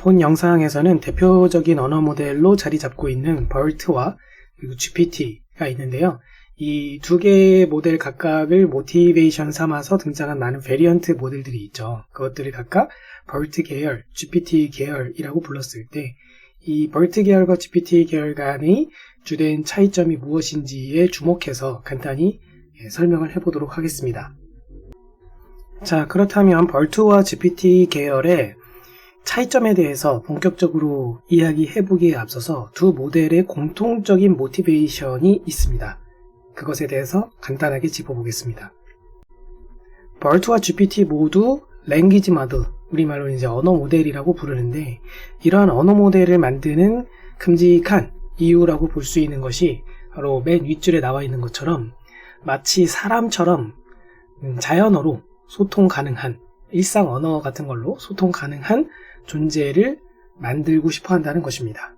본 영상에서는 대표적인 언어 모델로 자리 잡고 있는 BERT와 GPT가 있는데요. 이 두 개의 모델 각각을 모티베이션 삼아서 등장한 많은 베리언트 모델들이 있죠. 그것들을 각각 BERT 계열, GPT 계열이라고 불렀을 때 이 BERT 계열과 GPT 계열 간의 주된 차이점이 무엇인지에 주목해서 간단히 예, 설명을 해보도록 하겠습니다. 자, 그렇다면 BERT와 GPT 계열의 차이점에 대해서 본격적으로 이야기해보기에 앞서서 두 모델의 공통적인 모티베이션이 있습니다. 그것에 대해서 간단하게 짚어보겠습니다. BERT와 GPT 모두 랭귀지 마드, 우리말로 이제 언어 모델이라고 부르는데 이러한 언어 모델을 만드는 큼직한 이유라고 볼 수 있는 것이 바로 맨 윗줄에 나와 있는 것처럼 마치 사람처럼 음, 자연어로 소통 가능한 일상 언어 같은 걸로 소통 가능한 존재를 만들고 싶어 한다는 것입니다.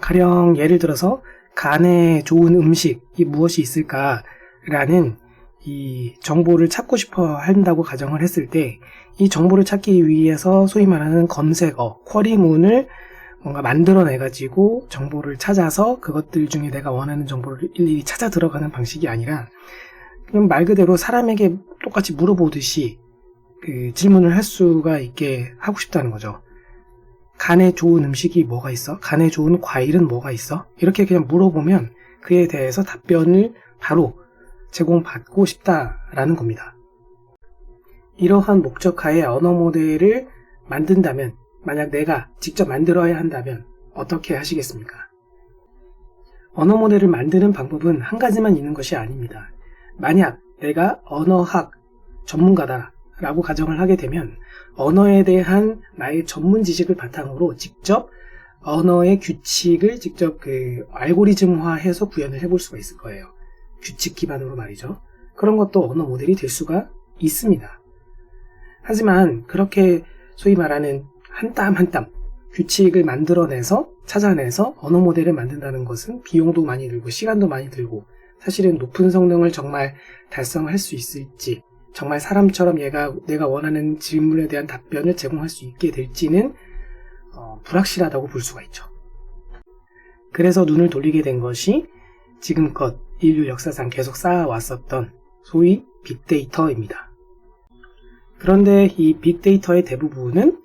가령 예를 들어서 간에 좋은 음식이 무엇이 있을까라는 이 정보를 찾고 싶어 한다고 가정을 했을 때 이 정보를 찾기 위해서 소위 말하는 검색어, 쿼리문을 뭔가 만들어내 가지고 정보를 찾아서 그것들 중에 내가 원하는 정보를 일일이 찾아 들어가는 방식이 아니라 그냥 말 그대로 사람에게 똑같이 물어보듯이 그 질문을 할 수가 있게 하고 싶다는 거죠. 간에 좋은 음식이 뭐가 있어? 간에 좋은 과일은 뭐가 있어? 이렇게 그냥 물어보면 그에 대해서 답변을 바로 제공받고 싶다라는 겁니다. 이러한 목적하에 언어 모델을 만든다면, 만약 내가 직접 만들어야 한다면 어떻게 하시겠습니까? 언어 모델을 만드는 방법은 한 가지만 있는 것이 아닙니다. 만약 내가 언어학 전문가다 라고 가정을 하게 되면 언어에 대한 나의 전문 지식을 바탕으로 직접 언어의 규칙을 직접 그 알고리즘화해서 구현을 해볼 수가 있을 거예요. 규칙 기반으로 말이죠. 그런 것도 언어 모델이 될 수가 있습니다. 하지만 그렇게 소위 말하는 한 땀 한땀 규칙을 만들어내서 찾아내서 언어 모델을 만든다는 것은 비용도 많이 들고 시간도 많이 들고 사실은 높은 성능을 정말 달성할 수 있을지 정말 사람처럼 얘가 내가 원하는 질문에 대한 답변을 제공할 수 있게 될지는 어, 불확실하다고 볼 수가 있죠. 그래서 눈을 돌리게 된 것이 지금껏 인류 역사상 계속 쌓아왔었던 소위 빅데이터입니다. 그런데 이 빅데이터의 대부분은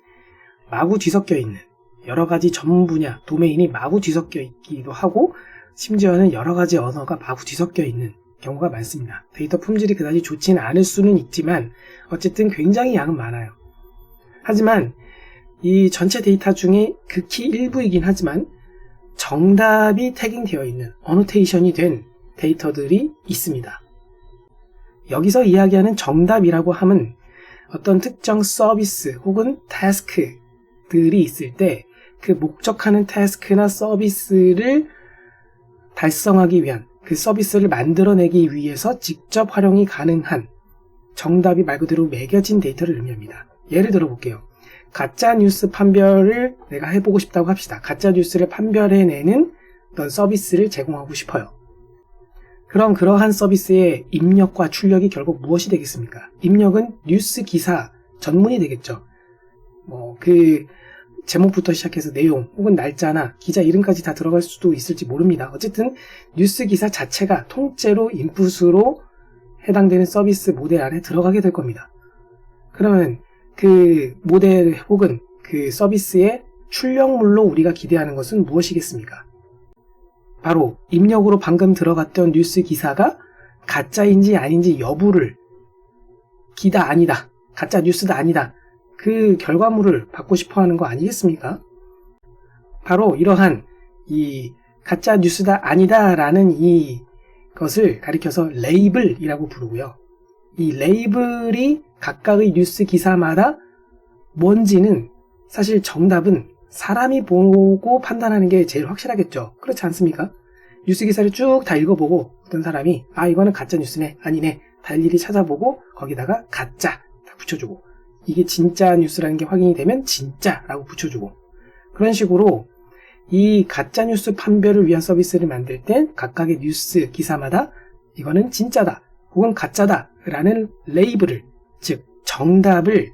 마구 뒤섞여 있는 여러 가지 전문 분야, 도메인이 마구 뒤섞여 있기도 하고 심지어는 여러 가지 언어가 마구 뒤섞여 있는 경우가 많습니다. 데이터 품질이 그다지 좋지는 않을 수는 있지만 어쨌든 굉장히 양은 많아요. 하지만 이 전체 데이터 중에 극히 일부이긴 하지만 정답이 태깅되어 있는 어노테이션이 된 데이터들이 있습니다. 여기서 이야기하는 정답이라고 함은 어떤 특정 서비스 혹은 태스크들이 있을 때 그 목적하는 태스크나 서비스를 달성하기 위한 그 서비스를 만들어내기 위해서 직접 활용이 가능한 정답이 말 그대로 매겨진 데이터를 의미합니다. 예를 들어 볼게요. 가짜 뉴스 판별을 내가 해보고 싶다고 합시다. 가짜 뉴스를 판별해내는 어떤 서비스를 제공하고 싶어요. 그럼 그러한 서비스의 입력과 출력이 결국 무엇이 되겠습니까? 입력은 뉴스 기사 전문이 되겠죠. 뭐, 그, 제목부터 시작해서 내용, 혹은 날짜나 기자 이름까지 다 들어갈 수도 있을지 모릅니다. 어쨌든, 뉴스 기사 자체가 통째로 인풋으로 해당되는 서비스 모델 안에 들어가게 될 겁니다. 그러면 그 모델 혹은 그 서비스의 출력물로 우리가 기대하는 것은 무엇이겠습니까? 바로 입력으로 방금 들어갔던 뉴스 기사가 가짜인지 아닌지 여부를 기다 아니다. 가짜 뉴스다 아니다. 그 결과물을 받고 싶어 하는 거 아니겠습니까? 바로 이러한 이 가짜 뉴스다 아니다 라는 이 것을 가리켜서 레이블이라고 부르고요. 이 레이블이 각각의 뉴스 기사마다 뭔지는 사실 정답은 사람이 보고 판단하는 게 제일 확실하겠죠. 그렇지 않습니까? 뉴스 기사를 쭉 다 읽어보고 어떤 사람이 아 이거는 가짜 뉴스네 아니네 다 일일이 찾아보고 거기다가 가짜 다 붙여주고 이게 진짜 뉴스라는 게 확인이 되면 진짜라고 붙여주고 그런 식으로 이 가짜 뉴스 판별을 위한 서비스를 만들 땐 각각의 뉴스 기사마다 이거는 진짜다 혹은 가짜다 라는 레이블을 즉 정답을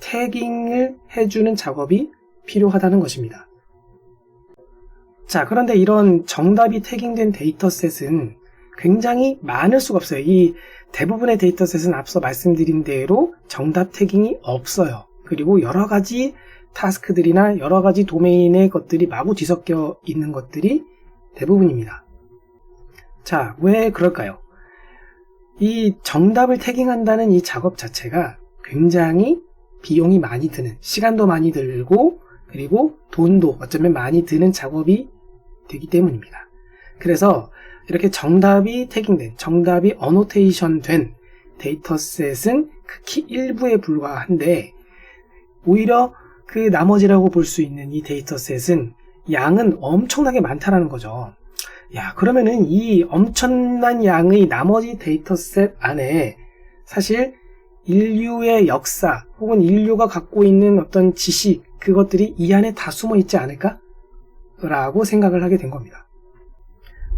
태깅을 해주는 작업이 필요하다는 것입니다. 자, 그런데 이런 정답이 태깅된 데이터셋은 굉장히 많을 수가 없어요. 이 대부분의 데이터셋은 앞서 말씀드린 대로 정답 태깅이 없어요. 그리고 여러 가지 타스크들이나 여러 가지 도메인의 것들이 마구 뒤섞여 있는 것들이 대부분입니다. 자, 왜 그럴까요? 이 정답을 태깅한다는 이 작업 자체가 굉장히 비용이 많이 드는, 시간도 많이 들고, 그리고 돈도 어쩌면 많이 드는 작업이 되기 때문입니다. 그래서 이렇게 정답이 태깅된, 정답이 어노테이션 된 데이터셋은 극히 일부에 불과한데, 오히려 그 나머지라고 볼 수 있는 이 데이터셋은 양은 엄청나게 많다라는 거죠. 야, 그러면은 이 엄청난 양의 나머지 데이터셋 안에 사실 인류의 역사 혹은 인류가 갖고 있는 어떤 지식 그것들이 이 안에 다 숨어 있지 않을까? 라고 생각을 하게 된 겁니다.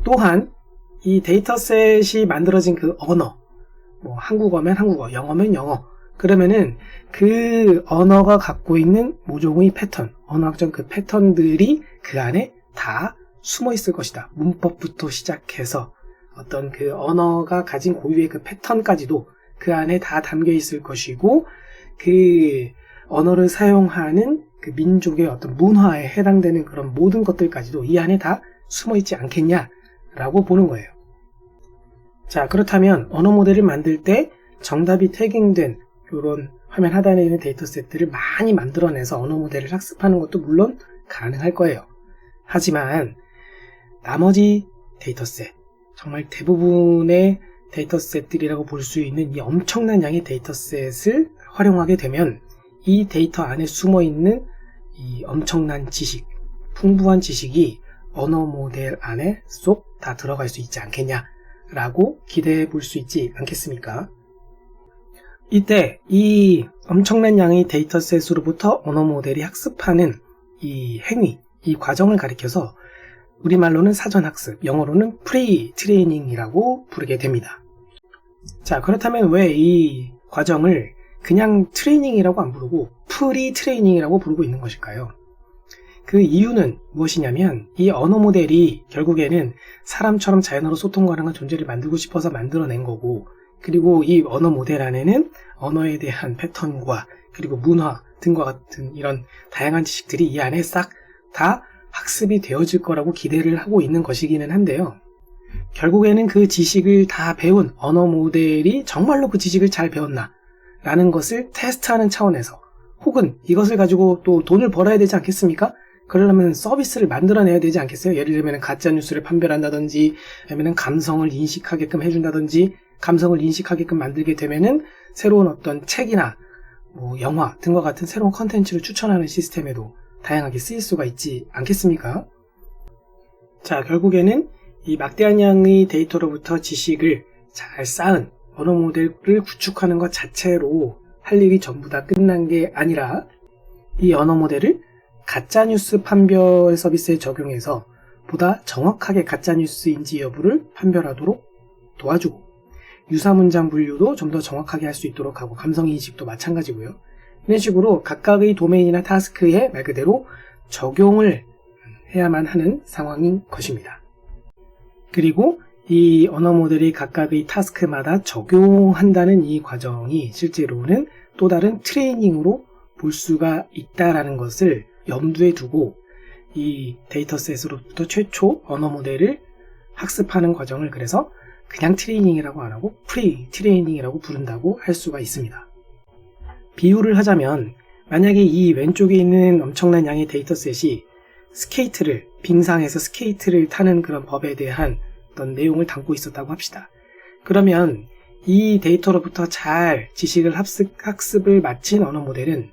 또한 이 데이터셋이 만들어진 그 언어, 뭐 한국어면 한국어, 영어면 영어, 그러면은 그 언어가 갖고 있는 모종의 패턴, 언어학적 그 패턴들이 그 안에 다 숨어 있을 것이다. 문법부터 시작해서 어떤 그 언어가 가진 고유의 그 패턴까지도 그 안에 다 담겨 있을 것이고 그 언어를 사용하는 그 민족의 어떤 문화에 해당되는 그런 모든 것들까지도 이 안에 다 숨어 있지 않겠냐 라고 보는 거예요. 자, 그렇다면 언어 모델을 만들 때 정답이 태깅된 이런 화면 하단에 있는 데이터셋들을 많이 만들어내서 언어 모델을 학습하는 것도 물론 가능할 거예요. 하지만 나머지 데이터셋, 정말 대부분의 데이터셋들이라고 볼 수 있는 이 엄청난 양의 데이터셋을 활용하게 되면 이 데이터 안에 숨어 있는 이 엄청난 지식, 풍부한 지식이 언어 모델 안에 쏙 다 들어갈 수 있지 않겠냐라고 기대해 볼 수 있지 않겠습니까? 이때 이 엄청난 양의 데이터셋으로부터 언어 모델이 학습하는 이 행위, 이 과정을 가리켜서 우리말로는 사전학습, 영어로는 프리 트레이닝이라고 부르게 됩니다. 자, 그렇다면 왜 이 과정을 그냥 트레이닝이라고 안 부르고 프리 트레이닝이라고 부르고 있는 것일까요? 그 이유는 무엇이냐면 이 언어 모델이 결국에는 사람처럼 자연어로 소통 가능한 존재를 만들고 싶어서 만들어낸 거고 그리고 이 언어 모델 안에는 언어에 대한 패턴과 그리고 문화 등과 같은 이런 다양한 지식들이 이 안에 싹 다 학습이 되어질 거라고 기대를 하고 있는 것이기는 한데요. 결국에는 그 지식을 다 배운 언어 모델이 정말로 그 지식을 잘 배웠나 라는 것을 테스트하는 차원에서 혹은 이것을 가지고 또 돈을 벌어야 되지 않겠습니까? 그러려면 서비스를 만들어내야 되지 않겠어요? 예를 들면 가짜 뉴스를 판별한다든지 아니면 감성을 인식하게끔 해준다든지 감성을 인식하게끔 만들게 되면은 새로운 어떤 책이나 뭐 영화 등과 같은 새로운 컨텐츠를 추천하는 시스템에도 다양하게 쓰일 수가 있지 않겠습니까? 자, 결국에는 이 막대한 양의 데이터로부터 지식을 잘 쌓은 언어 모델을 구축하는 것 자체로 할 일이 전부 다 끝난 게 아니라 이 언어 모델을 가짜뉴스 판별 서비스에 적용해서 보다 정확하게 가짜뉴스인지 여부를 판별하도록 도와주고 유사 문장 분류도 좀 더 정확하게 할 수 있도록 하고 감성 인식도 마찬가지고요. 이런 식으로 각각의 도메인이나 타스크에 말 그대로 적용을 해야만 하는 상황인 것입니다. 그리고 이 언어 모델이 각각의 타스크마다 적용한다는 이 과정이 실제로는 또 다른 트레이닝으로 볼 수가 있다라는 것을 염두에 두고 이 데이터셋으로부터 최초 언어 모델을 학습하는 과정을 그래서 그냥 트레이닝이라고 안 하고 프리 트레이닝이라고 부른다고 할 수가 있습니다. 비유를 하자면 만약에 이 왼쪽에 있는 엄청난 양의 데이터셋이 스케이트를 빙상에서 스케이트를 타는 그런 법에 대한 어떤 내용을 담고 있었다고 합시다. 그러면 이 데이터로부터 잘 지식을 학습, 학습을 마친 언어 모델은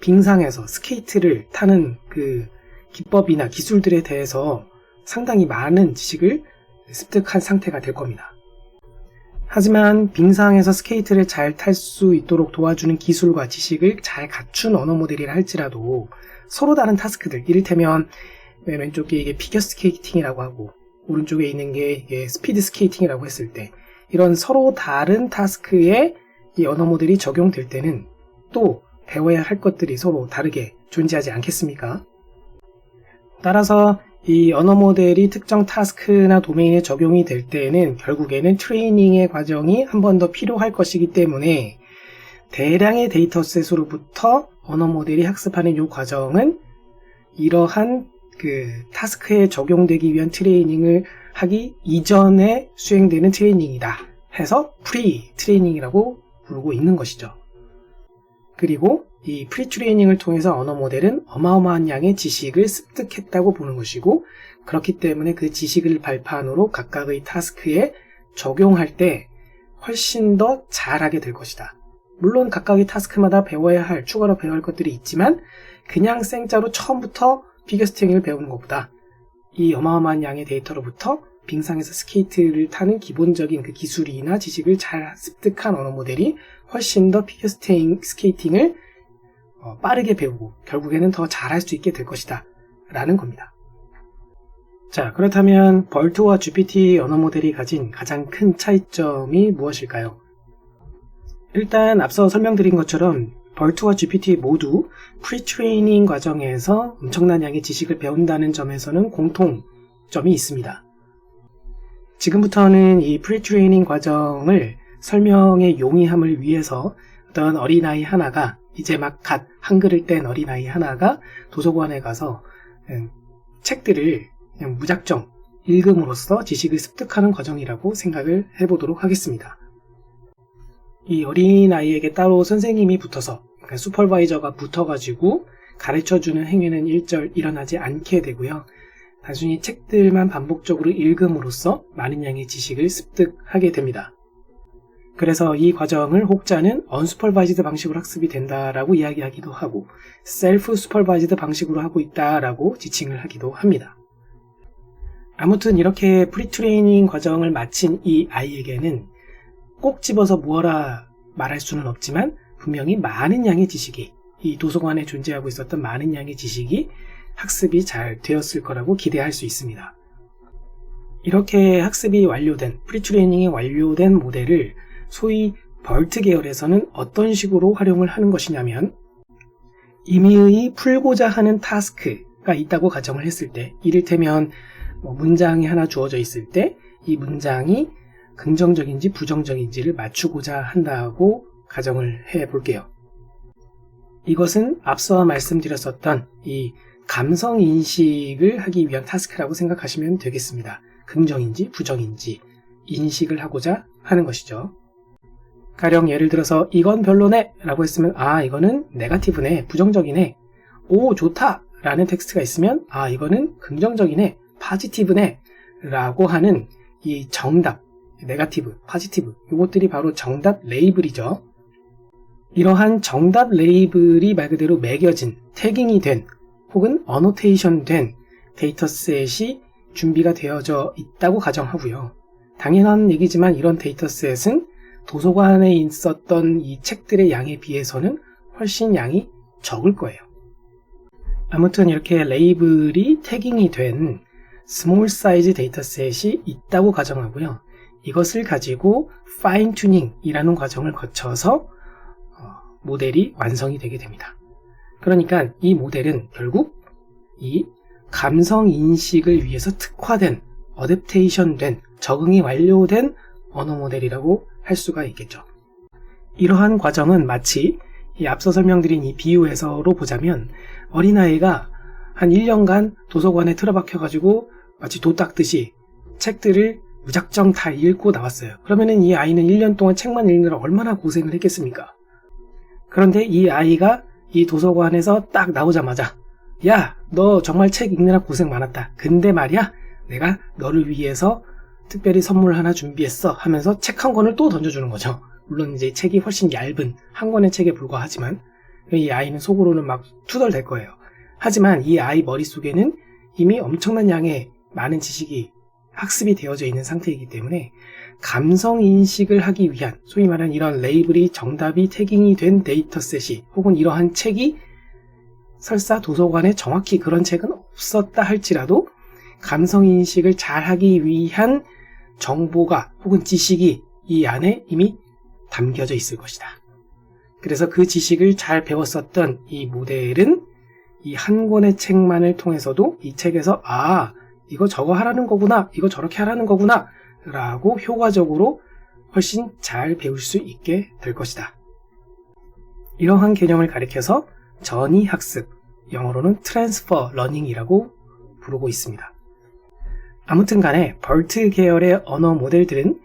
빙상에서 스케이트를 타는 그 기법이나 기술들에 대해서 상당히 많은 지식을 습득한 상태가 될 겁니다. 하지만 빙상에서 스케이트를 잘 탈 수 있도록 도와주는 기술과 지식을 잘 갖춘 언어 모델이라 할지라도 서로 다른 타스크들, 이를테면 왼쪽에 이게 피겨 스케이팅이라고 하고 오른쪽에 있는 게 스피드 스케이팅이라고 했을 때 이런 서로 다른 타스크에 이 언어 모델이 적용될 때는 또 배워야 할 것들이 서로 다르게 존재하지 않겠습니까? 따라서 이 언어 모델이 특정 타스크나 도메인에 적용이 될 때에는 결국에는 트레이닝의 과정이 한 번 더 필요할 것이기 때문에 대량의 데이터셋으로부터 언어 모델이 학습하는 이 과정은 이러한 그 타스크에 적용되기 위한 트레이닝을 하기 이전에 수행되는 트레이닝이다 해서 프리 트레이닝이라고 부르고 있는 것이죠. 그리고 이 프리 트레이닝을 통해서 언어 모델은 어마어마한 양의 지식을 습득했다고 보는 것이고 그렇기 때문에 그 지식을 발판으로 각각의 타스크에 적용할 때 훨씬 더 잘하게 될 것이다. 물론 각각의 타스크마다 배워야 할, 추가로 배워야 할 것들이 있지만 그냥 생짜로 처음부터 비겨스팅을 배우는 것보다 이 어마어마한 양의 데이터로부터 빙상에서 스케이트를 타는 기본적인 그 기술이나 지식을 잘 습득한 언어 모델이 훨씬 더 피겨 스케이팅을 어, 빠르게 배우고 결국에는 더 잘할 수 있게 될 것이다. 라는 겁니다. 자, 그렇다면 벌트와 GPT 언어 모델이 가진 가장 큰 차이점이 무엇일까요? 일단 앞서 설명드린 것처럼 벌트와 GPT 모두 프리트레이닝 과정에서 엄청난 양의 지식을 배운다는 점에서는 공통점이 있습니다. 지금부터는 이 프리트레이닝 과정을 설명에 용이함을 위해서 어떤 어린아이 하나가 이제 막 갓 한글을 뗀 어린아이 하나가 도서관에 가서 음, 책들을 그냥 무작정 읽음으로써 지식을 습득하는 과정이라고 생각을 해보도록 하겠습니다. 이 어린아이에게 따로 선생님이 붙어서 그러니까 슈퍼바이저가 붙어가지고 가르쳐주는 행위는 일절 일어나지 않게 되고요. 단순히 책들만 반복적으로 읽음으로써 많은 양의 지식을 습득하게 됩니다. 그래서 이 과정을 혹자는 언슈퍼바이즈드 방식으로 학습이 된다라고 이야기하기도 하고 셀프 슈퍼바이즈드 방식으로 하고 있다라고 지칭을 하기도 합니다. 아무튼 이렇게 프리트레이닝 과정을 마친 이 아이에게는 꼭 집어서 무어라 말할 수는 없지만 분명히 많은 양의 지식이 이 도서관에 존재하고 있었던 많은 양의 지식이 학습이 잘 되었을 거라고 기대할 수 있습니다. 이렇게 학습이 완료된 프리트레이닝이 완료된 모델을 소위 벌트 계열에서는 어떤 식으로 활용을 하는 것이냐면 임의의 풀고자 하는 타스크가 있다고 가정을 했을 때 이를테면 뭐 문장이 하나 주어져 있을 때 이 문장이 긍정적인지 부정적인지를 맞추고자 한다고 가정을 해 볼게요. 이것은 앞서 말씀드렸었던 이 감성 인식을 하기 위한 타스크라고 생각하시면 되겠습니다. 긍정인지 부정인지 인식을 하고자 하는 것이죠. 가령 예를 들어서 이건 별로네 라고 했으면 아 이거는 네가티브네 부정적이네 오 좋다 라는 텍스트가 있으면 아 이거는 긍정적이네 파지티브네 라고 하는 이 정답 네가티브 파지티브 이것들이 바로 정답 레이블이죠 이러한 정답 레이블이 말 그대로 매겨진 태깅이 된 혹은 어노테이션 된 데이터셋이 준비가 되어져 있다고 가정하고요 당연한 얘기지만 이런 데이터셋은 도서관에 있었던 이 책들의 양에 비해서는 훨씬 양이 적을 거예요. 아무튼 이렇게 레이블이 태깅이 된 스몰 사이즈 데이터셋이 있다고 가정하고요. 이것을 가지고 파인 튜닝이라는 과정을 거쳐서 어, 모델이 완성이 되게 됩니다. 그러니까 이 모델은 결국 이 감성 인식을 위해서 특화된 어댑테이션 된 적응이 완료된 언어 모델이라고 할 수가 있겠죠. 이러한 과정은 마치 이 앞서 설명드린 이 비유에서로 보자면 어린아이가 한 1년간 도서관에 틀어박혀가지고 마치 도 닦듯이 책들을 무작정 다 읽고 나왔어요. 그러면은 이 아이는 1년 동안 책만 읽느라 얼마나 고생을 했겠습니까? 그런데 이 아이가 이 도서관에서 딱 나오자마자 야, 너 정말 책 읽느라 고생 많았다. 근데 말이야, 내가 너를 위해서 특별히 선물 하나 준비했어 하면서 책 한 권을 또 던져주는 거죠. 물론 이제 책이 훨씬 얇은 한 권의 책에 불과하지만 이 아이는 속으로는 막 투덜댈 거예요. 하지만 이 아이 머릿속에는 이미 엄청난 양의 많은 지식이 학습이 되어져 있는 상태이기 때문에 감성 인식을 하기 위한 소위 말하는 이런 레이블이 정답이 태깅이 된 데이터셋이 혹은 이러한 책이 설사 도서관에 정확히 그런 책은 없었다 할지라도 감성 인식을 잘 하기 위한 정보가 혹은 지식이 이 안에 이미 담겨져 있을 것이다. 그래서 그 지식을 잘 배웠었던 이 모델은 이 한 권의 책만을 통해서도 이 책에서 아, 이거 저거 하라는 거구나, 이거 저렇게 하라는 거구나, 라고 효과적으로 훨씬 잘 배울 수 있게 될 것이다. 이러한 개념을 가리켜서 전이 학습, 영어로는 트랜스퍼 러닝이라고 부르고 있습니다. 아무튼 간에 벌트 계열의 언어 모델들은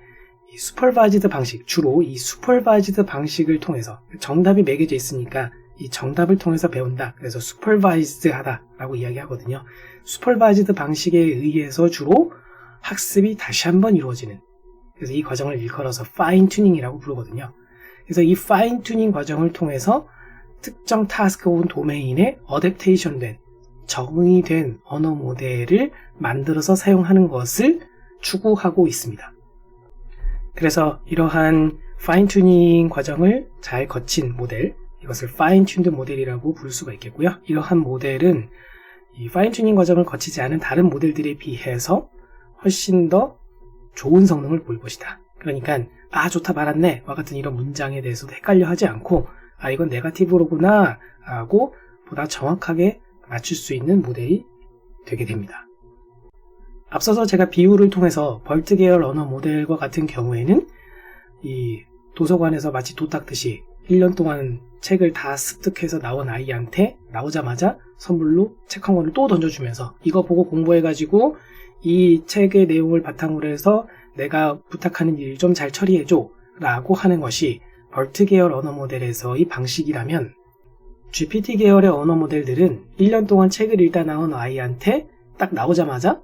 이 슈퍼바이즈드 방식, 주로 이 슈퍼바이즈드 방식을 통해서 정답이 매겨져 있으니까 이 정답을 통해서 배운다. 그래서 슈퍼바이즈드 하다라고 이야기하거든요. 슈퍼바이즈드 방식에 의해서 주로 학습이 다시 한번 이루어지는 그래서 이 과정을 일컬어서 파인 튜닝이라고 부르거든요. 그래서 이 파인 튜닝 과정을 통해서 특정 타스크 혹은 도메인에 어댑테이션 된 적응이 된 언어 모델을 만들어서 사용하는 것을 추구하고 있습니다. 그래서 이러한 파인 튜닝 과정을 잘 거친 모델, 이것을 파인 튠드 모델이라고 부를 수가 있겠고요. 이러한 모델은 이 파인 튜닝 과정을 거치지 않은 다른 모델들에 비해서 훨씬 더 좋은 성능을 보일 것이다. 그러니까 아 좋다 말았네 와 같은 이런 문장에 대해서도 헷갈려 하지 않고 아 이건 네가티브로구나 하고 보다 정확하게 맞출 수 있는 모델이 되게 됩니다. 앞서서 제가 비유를 통해서 벌트 계열 언어 모델과 같은 경우에는 이 도서관에서 마치 도닦듯이 1년 동안 책을 다 습득해서 나온 아이한테 나오자마자 선물로 책 한 권을 또 던져주면서 이거 보고 공부해가지고 이 책의 내용을 바탕으로 해서 내가 부탁하는 일 좀 잘 처리해줘 라고 하는 것이 벌트 계열 언어 모델에서의 방식이라면 GPT 계열의 언어 모델들은 1년 동안 책을 읽다 나온 아이한테 딱 나오자마자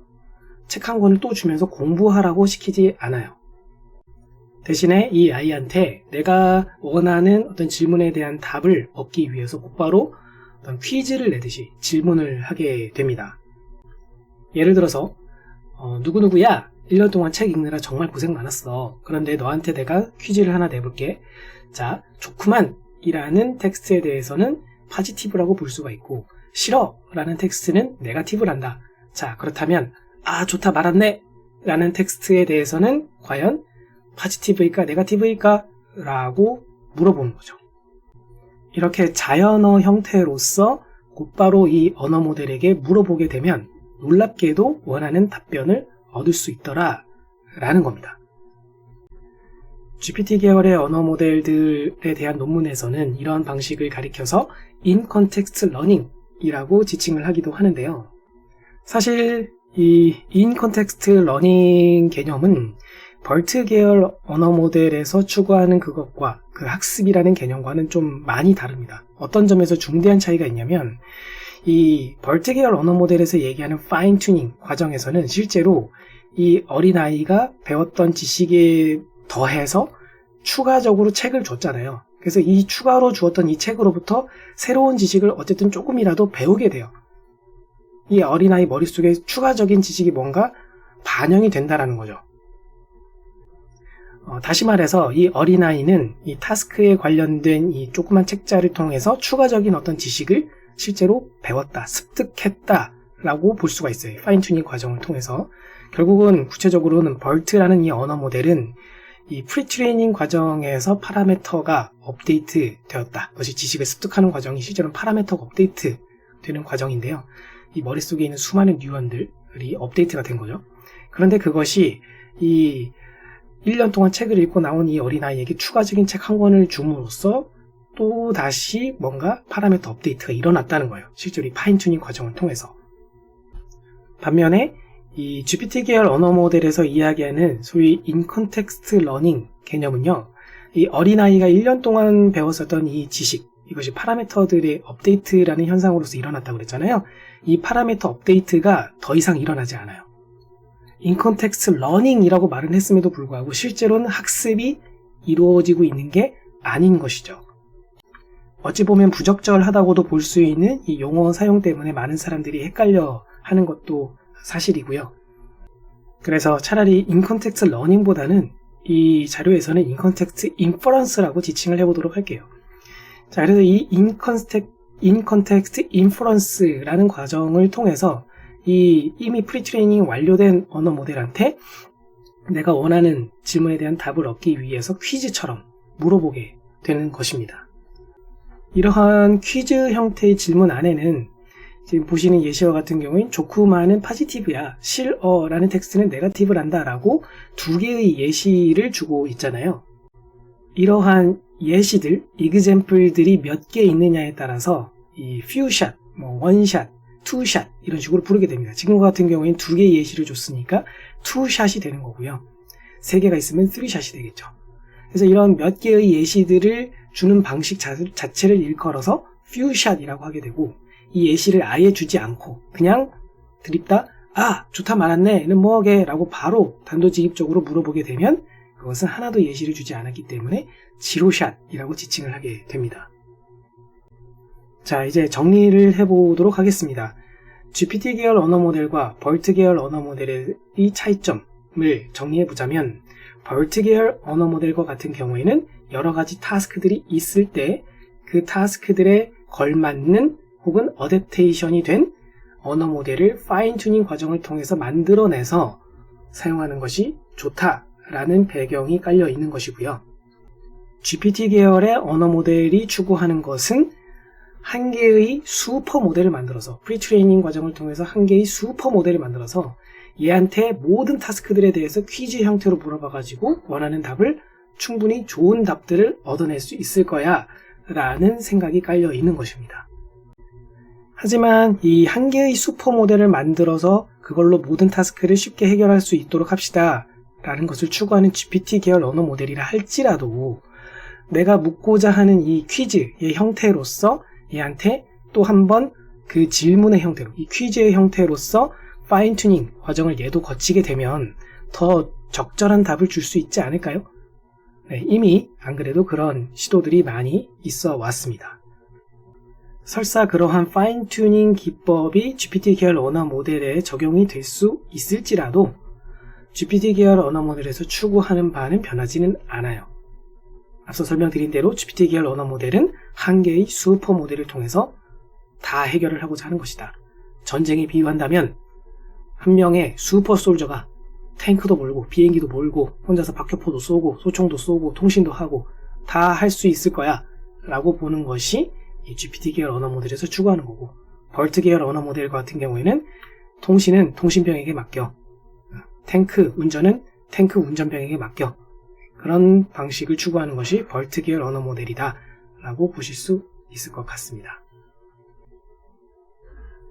책 한 권을 또 주면서 공부하라고 시키지 않아요. 대신에 이 아이한테 내가 원하는 어떤 질문에 대한 답을 얻기 위해서 곧바로 어떤 퀴즈를 내듯이 질문을 하게 됩니다. 예를 들어서 어, 누구누구야 1년 동안 책 읽느라 정말 고생 많았어. 그런데 너한테 내가 퀴즈를 하나 내볼게. 자, 좋구만 이라는 텍스트에 대해서는 파지티브라고 볼 수가 있고 싫어 라는 텍스트는 네가티브란다. 자, 그렇다면 아, 좋다 말았네 라는 텍스트에 대해서는 과연 파지티브일까 네가티브일까 라고 물어보는 거죠. 이렇게 자연어 형태로서 곧바로 이 언어 모델에게 물어보게 되면 놀랍게도 원하는 답변을 얻을 수 있더라 라는 겁니다. GPT 계열의 언어 모델들에 대한 논문에서는 이러한 방식을 가리켜서 in context learning 이라고 지칭을 하기도 하는데요. 사실 이 in context learning 개념은 벌트 계열 언어 모델에서 추구하는 그것과 그 학습이라는 개념과는 좀 많이 다릅니다. 어떤 점에서 중대한 차이가 있냐면 이 벌트 계열 언어 모델에서 얘기하는 파인 튜닝 과정에서는 실제로 이 어린아이가 배웠던 지식에 더해서 추가적으로 책을 줬잖아요. 그래서 이 추가로 주었던 이 책으로부터 새로운 지식을 어쨌든 조금이라도 배우게 돼요. 이 어린아이 머릿속에 추가적인 지식이 뭔가 반영이 된다라는 거죠. 어, 다시 말해서 이 어린아이는 이 타스크에 관련된 이 조그만 책자를 통해서 추가적인 어떤 지식을 실제로 배웠다, 습득했다 라고 볼 수가 있어요. 파인 튜닝 과정을 통해서. 결국은 구체적으로는 벌트라는 이 언어 모델은 이 프리트레이닝 과정에서 파라메터가 업데이트 되었다. 그것이 지식을 습득하는 과정이 실제로는 파라메터가 업데이트 되는 과정인데요. 이 머릿속에 있는 수많은 뉴언들이 업데이트가 된 거죠. 그런데 그것이 이 1년 동안 책을 읽고 나온 이 어린아이에게 추가적인 책 한 권을 줌으로써 또 다시 뭔가 파라메터 업데이트가 일어났다는 거예요. 실제로 이 파인튜닝 과정을 통해서. 반면에 이 GPT 계열 언어 모델에서 이야기하는 소위 인컨텍스트 러닝 개념은요. 이 어린아이가 1년 동안 배웠었던 이 지식, 이것이 파라메터들의 업데이트라는 현상으로서 일어났다고 그랬잖아요. 이 파라메터 업데이트가 더 이상 일어나지 않아요. 인컨텍스트 러닝이라고 말은 했음에도 불구하고 실제로는 학습이 이루어지고 있는 게 아닌 것이죠. 어찌 보면 부적절하다고도 볼 수 있는 이 용어 사용 때문에 많은 사람들이 헷갈려 하는 것도 사실이고요. 그래서 차라리 인컨텍스트 러닝보다는 이 자료에서는 인컨텍스트 인퍼런스라고 지칭을 해보도록 할게요. 자, 그래서 이 인컨텍, 인컨텍스트 인퍼런스라는 과정을 통해서 이 이미 프리트레이닝 완료된 언어 모델한테 내가 원하는 질문에 대한 답을 얻기 위해서 퀴즈처럼 물어보게 되는 것입니다. 이러한 퀴즈 형태의 질문 안에는 지금 보시는 예시와 같은 경우엔 조쿠마는 파지티브야, 실어라는 텍스트는 네가티브란다 라고 두 개의 예시를 주고 있잖아요. 이러한 예시들, 이그젬플들이 몇 개 있느냐에 따라서 이 퓨샷, 뭐 원샷, 투샷 이런 식으로 부르게 됩니다. 지금과 같은 경우에는 두 개의 예시를 줬으니까 투샷이 되는 거고요. 세 개가 있으면 쓰리샷이 되겠죠. 그래서 이런 몇 개의 예시들을 주는 방식 자체를 일컬어서 퓨샷이라고 하게 되고 이 예시를 아예 주지 않고 그냥 드립다 아 좋다 말았네 는 뭐게 라고 바로 단도직입적으로 물어보게 되면 그것은 하나도 예시를 주지 않았기 때문에 지로샷이라고 지칭을 하게 됩니다. 자 이제 정리를 해보도록 하겠습니다. GPT 계열 언어 모델과 벌트 계열 언어 모델의 차이점을 정리해보자면 벌트 계열 언어 모델과 같은 경우에는 여러 가지 타스크들이 있을 때 그 타스크들에 걸맞는 혹은 어댑테이션이 된 언어 모델을 파인 튜닝 과정을 통해서 만들어내서 사용하는 것이 좋다라는 배경이 깔려 있는 것이고요. GPT 계열의 언어 모델이 추구하는 것은 한 개의 슈퍼 모델을 만들어서 프리트레이닝 과정을 통해서 한 개의 슈퍼 모델을 만들어서 얘한테 모든 타스크들에 대해서 퀴즈 형태로 물어봐 가지고 원하는 답을 충분히 좋은 답들을 얻어낼 수 있을 거야 라는 생각이 깔려 있는 것입니다. 하지만 이 한 개의 슈퍼 모델을 만들어서 그걸로 모든 타스크를 쉽게 해결할 수 있도록 합시다. 라는 것을 추구하는 GPT 계열 언어 모델이라 할지라도 내가 묻고자 하는 이 퀴즈의 형태로서 얘한테 또 한 번 그 질문의 형태로 이 퀴즈의 형태로서 파인 튜닝 과정을 얘도 거치게 되면 더 적절한 답을 줄 수 있지 않을까요? 네, 이미 안 그래도 그런 시도들이 많이 있어 왔습니다. 설사 그러한 파인 튜닝 기법이 GPT 계열 언어 모델에 적용이 될 수 있을지라도 GPT 계열 언어 모델에서 추구하는 바는 변하지는 않아요. 앞서 설명드린 대로 GPT 계열 언어 모델은 한 개의 슈퍼 모델을 통해서 다 해결을 하고자 하는 것이다. 전쟁에 비유한다면 한 명의 슈퍼 솔저가 탱크도 몰고 비행기도 몰고 혼자서 박격포도 쏘고 소총도 쏘고 통신도 하고 다 할 수 있을 거야. 라고 보는 것이 이 GPT 계열 언어 모델에서 추구하는 거고 벌트 계열 언어 모델 같은 경우에는 통신은 통신병에게 맡겨. 탱크 운전은 탱크 운전병에게 맡겨. 그런 방식을 추구하는 것이 벌트 계열 언어 모델이다. 라고 보실 수 있을 것 같습니다.